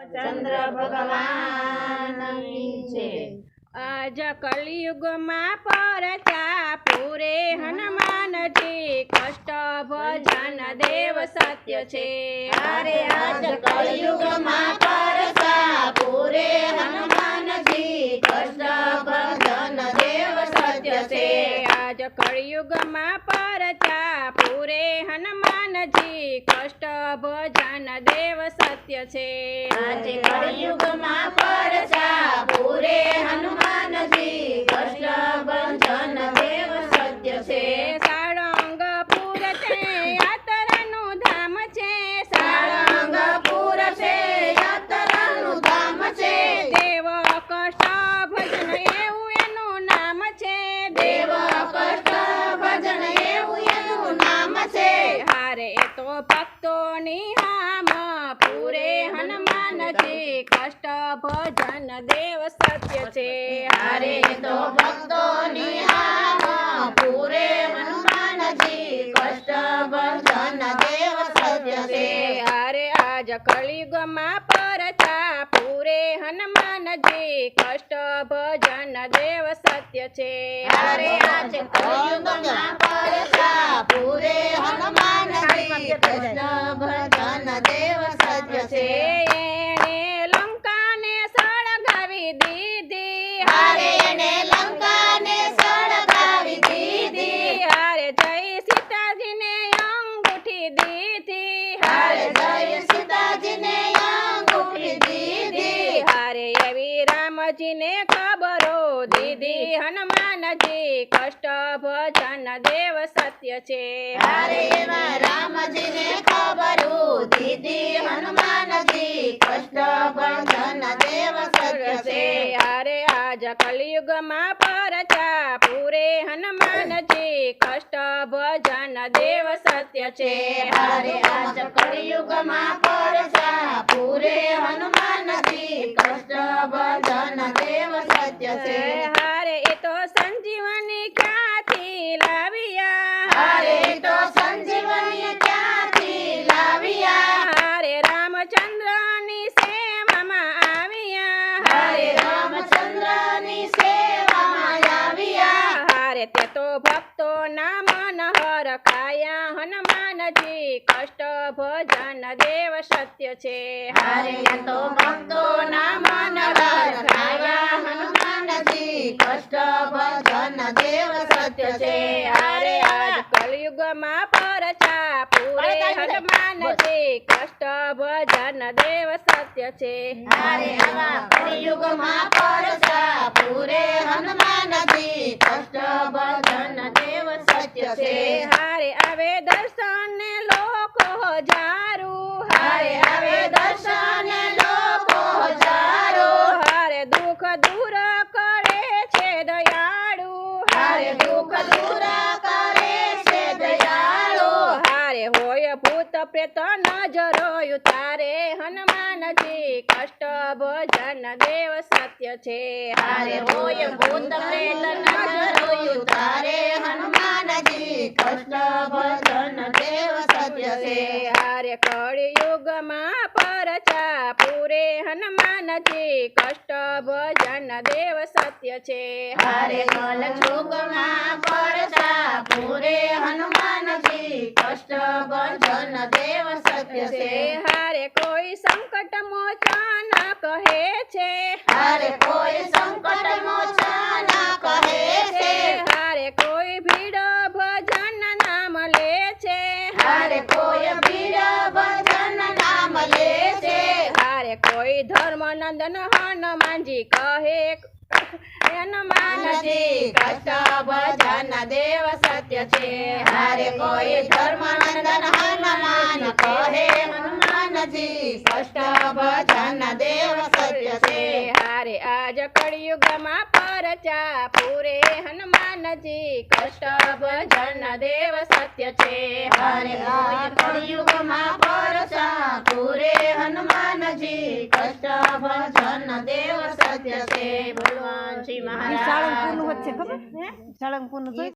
ચંદ્ર ભગવાન છે. આજ કલયુગમાં પરચા પૂરે હનુમાનજી કષ્ટ ભજન દેવ સત્ય છે. અરે, આજ કલયુગમાં પરચા પૂરે હનુમાનજી કષ્ટ ભજન દેવ સત્ય છે. આજ કળયુગમાં પરચા પૂરે હનુમાનજી કષ્ટ ભજન દેવ સત્ય છે. આજે કળયુગમાં પરચા પૂરે હનુમાનજી કષ્ટ ભજન ભક્તોની હામ પૂરે હનુમાનજી કષ્ટ ભજન દેવ સત્ય છે. હરે તો ભક્તોની હામ પૂરે હનુમાનજી કષ્ટ ભજન દેવ સત્ય છે. હરે આજ કળિયુગમાં પરચા પૂરે હનુમાનજી કષ્ટ ભજન દેવ સત્ય છે. હરે આજ કળયુગમાં પરસા છે. એણે લંકાને સળગાવી દીધી. હારે એને લંકાને સળગાવી દીધી. હારે જય સીતાજીને અંગૂઠી દીધી. હારે જય સીતાજીને અંગૂઠી દીધી. હારે એવી રામજીને દીધી હનુમાનજી કષ્ટ ભજન દેવ સત્ય છે. હરે એમાં રામજીને ખબરું દીધી હનુમાનજી કષ્ટ ભજન દેવ સત્ય છે. હરે આજ કલયુગમાં પરચા પૂરે હનુમાનજી કષ્ટ ભજન દેવ સત્ય છે. હરે આજ કળિયુગમાં પરચા પૂરે હનુમાનજી કષ્ટ ભજન દેવ સત્ય છે. આવ્યા તે તો ભક્તો ના મન હરખાયા હનુમાનજી કષ્ટ ભજન દેવ સત્ય છે. હરે તો ભક્તોના મન રખાયા હનુમાનજી કષ્ટ ભજન દેવ સત્ય છે. હરે આજ કલયુગમાં પરચા પૂરે. હનુમાનજી કષ્ટ ભજન દેવ સત્ય છે. હારે આવા કળિયુગમાં પરસા પૂરે હનુમાનજી કષ્ટ ભજન દેવ સત્ય છે હારે આવે દર્શન લોકો હજારું હારે આવે દર્શન લોકો હજારો. હારે દુઃખ દૂર કરે છે દયાળુ. હારે દુઃખ દૂર કરે છે દયાળો. હારે હોય ભૂત પ્રેત નજરો તારે હનુમાનજી કષ્ટ ભજન દેવ સત્ય છે. હારે હોય ભૂત પ્રેત નજરોયું તારે હનુમાનજી કૃષ્ણ ભજન દેવ સત્ય છે. હારે પૂરે હનુમાનજી કષ્ટ ભજન દેવ સત્ય છે. હારે કલ યુગમાં પરસા પૂરે હનુમાનજી કષ્ટ ભજન દેવ સત્ય છે. હરે કોઈ સંકટ મોચન કહે છે. હારે કોઈ સંકટ મોચન કહે છે. હારે કોઈ ભીડ ભજન નામ લે છે. હારે કોઈ ભીડ હારે કોઈ ધર્મ નંદન હનુમાનજી કહે હનુમાનજી કષ્ટ ભજન દેવ સત્ય છે. હારે કોઈ ધર્માનંદન હનુમાન કહે, હનુમાનજી કષ્ટ ભજન દેવ સત્ય છે. હારે આજ કળિયુગમાં પરચા પૂરે, હનુમાનજી કષ્ટ ભજન દેવ સત્ય છે. હારે કોઈ કળિયુગમાં પરચા પૂરે કષ્ટ ભજન દેવ સત્ય છે. ભગવાન શ્રી મહારાજ સાળંગપુરનું વચ્ચે ખબર? સાળંગપુરનું જોઈ